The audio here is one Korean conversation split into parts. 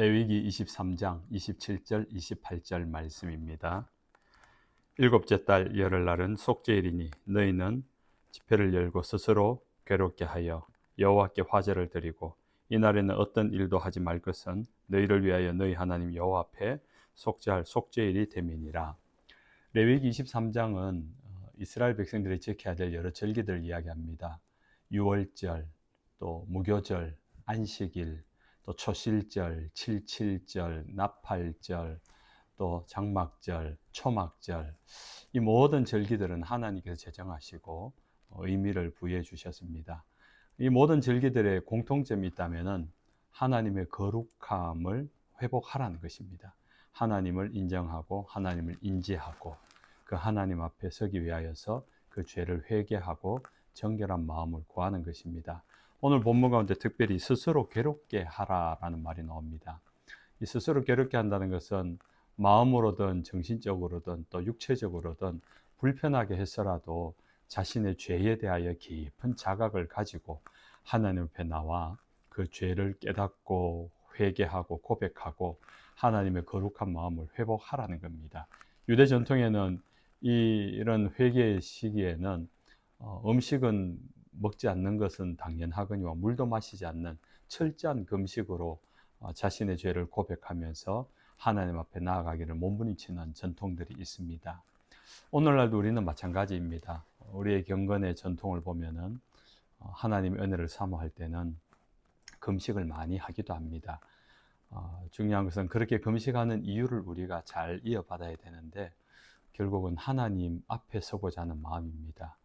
레위기 23장 27절 28절 말씀입니다. 일곱째 달 열흘날은 속죄일이니 너희는 집회를 열고 스스로 괴롭게 하여 여호와께 화제를 드리고 이날에는 어떤 일도 하지 말 것은 너희를 위하여 너희 하나님 여호와 앞에 속죄할 속죄일이 됨이니라. 레위기 23장은 이스라엘 백성들이 지켜야 될 여러 절기들을 이야기합니다. 유월절, 또 무교절, 안식일, 또 초실절, 칠칠절, 나팔절, 또 장막절, 초막절 이 모든 절기들은 하나님께서 제정하시고 의미를 부여해 주셨습니다. 이 모든 절기들의 공통점이 있다면은 하나님의 거룩함을 회복하라는 것입니다. 하나님을 인정하고 하나님을 인지하고 그 하나님 앞에 서기 위하여서 그 죄를 회개하고 정결한 마음을 구하는 것입니다. 오늘 본문 가운데 특별히 스스로 괴롭게 하라라는 말이 나옵니다. 이 스스로 괴롭게 한다는 것은 마음으로든 정신적으로든 또 육체적으로든 불편하게 해서라도 자신의 죄에 대하여 깊은 자각을 가지고 하나님 앞에 나와 그 죄를 깨닫고 회개하고 고백하고 하나님의 거룩한 마음을 회복하라는 겁니다. 유대 전통에는 이, 이런 회개의 시기에는 어, 음식은 먹지 않는 것은 당연하거니와 물도 마시지 않는 철저한 금식으로 어, 자신의 죄를 고백하면서 하나님 앞에 나아가기를 몸부림치는 전통들이 있습니다. 오늘날도 우리는 마찬가지입니다. 우리의 경건의 전통을 보면은 어, 하나님의 은혜를 사모할 때는 금식을 많이 하기도 합니다. 어, 중요한 것은 그렇게 금식하는 이유를 우리가 잘 이어받아야 되는데 결국은 하나님 앞에 서고자 하는 마음입니다.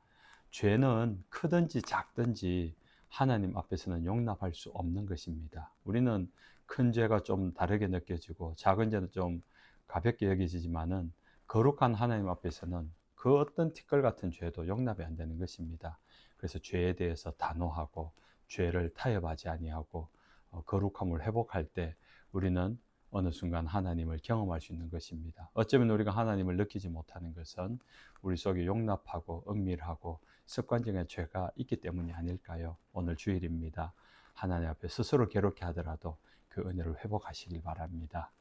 죄는 크든지 작든지 하나님 앞에서는 용납할 수 없는 것입니다. 우리는 큰 죄가 좀 다르게 느껴지고 작은 죄는 좀 가볍게 여겨지지만은 거룩한 하나님 앞에서는 그 어떤 티끌 같은 죄도 용납이 안 되는 것입니다. 그래서 죄에 대해서 단호하고 죄를 타협하지 아니하고 어, 거룩함을 회복할 때 우리는 어느 순간 하나님을 경험할 수 있는 것입니다. 어쩌면 우리가 하나님을 느끼지 못하는 것은 우리 속에 용납하고 은밀하고 습관적인 죄가 있기 때문이 아닐까요? 오늘 주일입니다. 하나님 앞에 스스로 괴롭게 하더라도 그 은혜를 회복하시길 바랍니다.